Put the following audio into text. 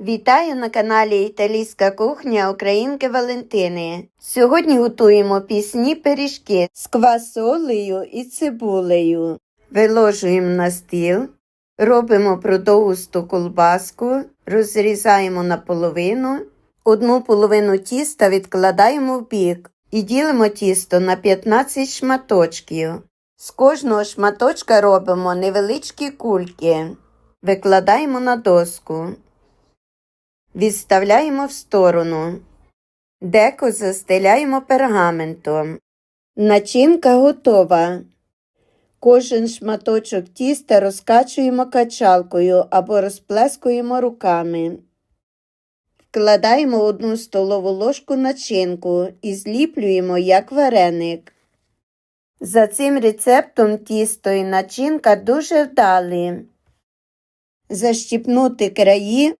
Вітаю на каналі Італійська кухня Українки Валентини. Сьогодні готуємо пісні пиріжки з квасолею і цибулею. Виложуємо на стіл, робимо продовгусту колбаску, розрізаємо на половину, одну половину тіста відкладаємо в бік і ділимо тісто на 15 шматочків. З кожного шматочка робимо невеличкі кульки. Викладаємо на доску. Відставляємо в сторону. Деко застеляємо пергаментом. Начинка готова. Кожен шматочок тіста розкачуємо качалкою або розплескуємо руками. Вкладаємо одну столову ложку начинку і зліплюємо як вареник. За цим рецептом тісто і начинка дуже вдалі. Защіпнути краї